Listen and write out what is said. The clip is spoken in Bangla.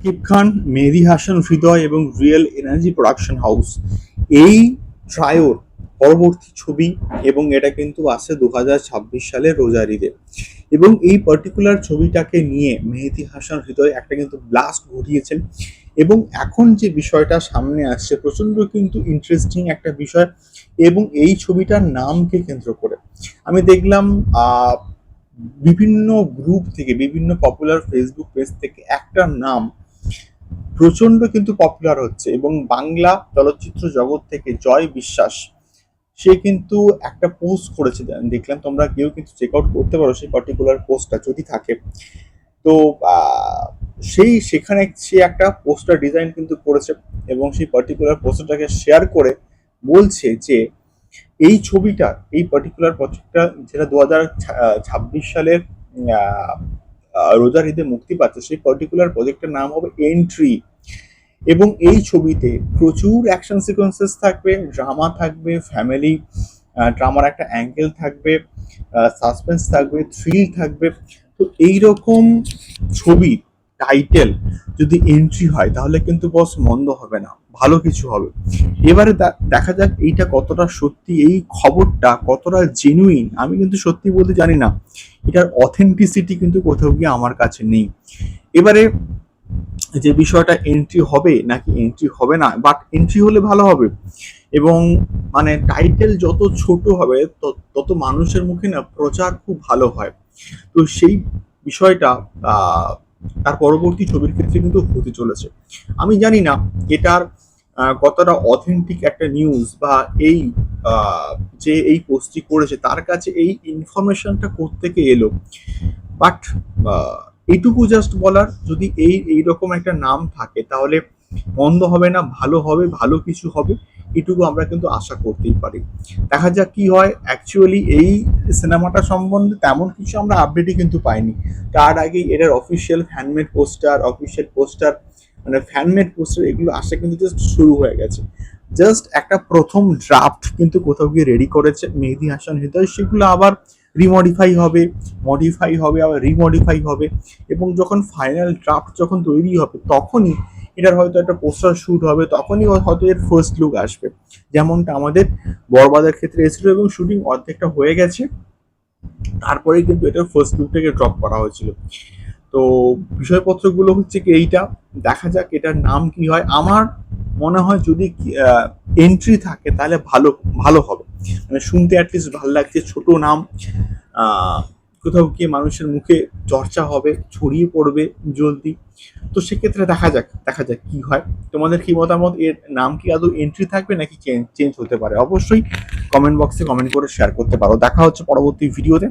শাকিব খান, মেহেদি হাসান হৃদয় এবং রিয়েল এনার্জি প্রোডাকশন হাউস এই ট্রায়োর পরবর্তী ছবি এবং এটা কিন্তু আসে দু হাজার ছাব্বিশ সালে রোজারিতে এবং এই পার্টিকুলার ছবিটাকে নিয়ে মেহেদি হাসান হৃদয় একটা কিন্তু ব্লাস্ট ঘটিয়েছেন। এবং এখন যে বিষয়টা সামনে আসছে প্রচণ্ড কিন্তু ইন্টারেস্টিং একটা বিষয় এবং এই ছবিটার নামকে কেন্দ্র করে। আমি দেখলাম বিভিন্ন গ্রুপ থেকে, বিভিন্ন পপুলার ফেসবুক পেজ থেকে একটা নাম প্রচণ্ড কিন্তু পপুলার হচ্ছে এবং বাংলা চলচ্চিত্র জগৎ থেকে জয় বিশ্বাস, সে কিন্তু একটা পোস্ট করেছে। দেখলাম তোমরা কেউ কিন্তু চেক আউট করতে পারো সেই পার্টিকুলার পোস্টটা যদি থাকে। তো সেই সেখানে সে একটা পোস্টার ডিজাইন কিন্তু করেছে এবং সেই পার্টিকুলার পোস্টারটাকে শেয়ার করে বলছে যে, এই ছবিটা, এই পার্টিকুলার প্রজেক্টটা যেটা দু হাজার ছাব্বিশ সালের রোজার ঈদে মুক্তি পাচ্ছে, সেই পার্টিকুলার প্রজেক্টের নাম হবে এন্ট্রি এবং এই ছবিতে প্রচুর অ্যাকশন সিকোয়েন্সেস থাকবে ড্রামা থাকবে ফ্যামিলি ড্রামার একটা অ্যাঙ্গেল থাকবে সাসপেন্স থাকবে থ্রিল থাকবে। তো এই রকম ছবি টাইটেল যদি এন্ট্রি হয়, তাহলে কিন্তু বস মন্দ হবে না, ভালো কিছু হবে। এবারে দেখা যাক এইটা কতটা সত্যি, এই খবরটা কতটা জেনুইন আমি কিন্তু সত্যি বলতে জানি না। এটার অথেন্টিসিটি কিন্তু কোথাও গিয়ে আমার কাছে নেই। এবারে যে বিষয়টা এন্ট্রি হবে নাকি এন্ট্রি হবে না বাট এন্ট্রি হলে ভালো হবে। এবং মানে টাইটেল যত ছোট হবে, তত- মানুষের মুখে না প্রচার খুব ভালো হয়। তো সেই বিষয়টা তার পরবর্তী ছবির ক্ষেত্রে কিন্তু হতে চলেছে। আমি জানি না এটার কতটা অথেন্টিক একটা নিউজ বা এই যে এই পোস্টটি করেছে, তার কাছে এই ইনফরমেশনটা কোত্থেকে এলো? বাট এইটুকু জাস্ট বলার, যদি এই এই রকম একটা নাম থাকে, তাহলে মন্দ হবে না, ভালো হবে, ভালো কিছু হবে, এটুকু আমরা কিন্তু আশা করতেই পারি। দেখা যাক কি হয়। অ্যাকচুয়ালি এই সিনেমাটা সম্বন্ধে তেমন কিছু আমরা আপডেটই কিন্তু পাইনি। তার আগেই এটার official fanmade poster official poster মানে ফ্যানমেড পোস্টার এগুলো আসা কিন্তু জাস্ট শুরু হয়ে গেছে। জাস্ট একটা প্রথম ড্রাফট কিন্তু কোথাও গিয়ে রেডি করেছে মেহেদি হাসান হৃদয়। সেগুলো আবার রিমডিফাই হবে মডিফাই হবে, আবার রিমডিফাই হবে এবং যখন ফাইনাল ড্রাফট যখন তৈরি হবে তখনই এটার হয়তো একটা পোস্টার শ্যুট হবে, তখনই হয়তো এর ফার্স্ট লুক আসবে। যেমনটা আমাদের বরবাদের ক্ষেত্রে এসেছিল এবং শুটিং অর্ধেকটা হয়ে গেছে তারপরে কিন্তু এটার ফার্স্ট লুকটাকে ড্রপ করা হয়েছিল। তো বিষয়পত্রগুলো হচ্ছে কি এইটা, দেখা যাক এটার নাম কি হয়। আমার মনে হয় যদি এন্ট্রি থাকে তাহলে ভালো ভালো হবে। মানে শুনতে অ্যাটলিস্ট ভালো লাগছে, ছোট নাম কোথাও গিয়ে মানুষের মুখে চর্চা হবে, ছড়িয়ে পড়বে জলদি। তো সেক্ষেত্রে দেখা যাক দেখা যাক কি হয়। তোমাদের কি মতামত? এর নাম কি আদৌ এন্ট্রি থাকবে নাকি চেঞ্জ হতে পারে? অবশ্যই কমেন্ট বক্সে কমেন্ট করে শেয়ার করতে পারো। দেখা হচ্ছে পরবর্তী ভিডিওতে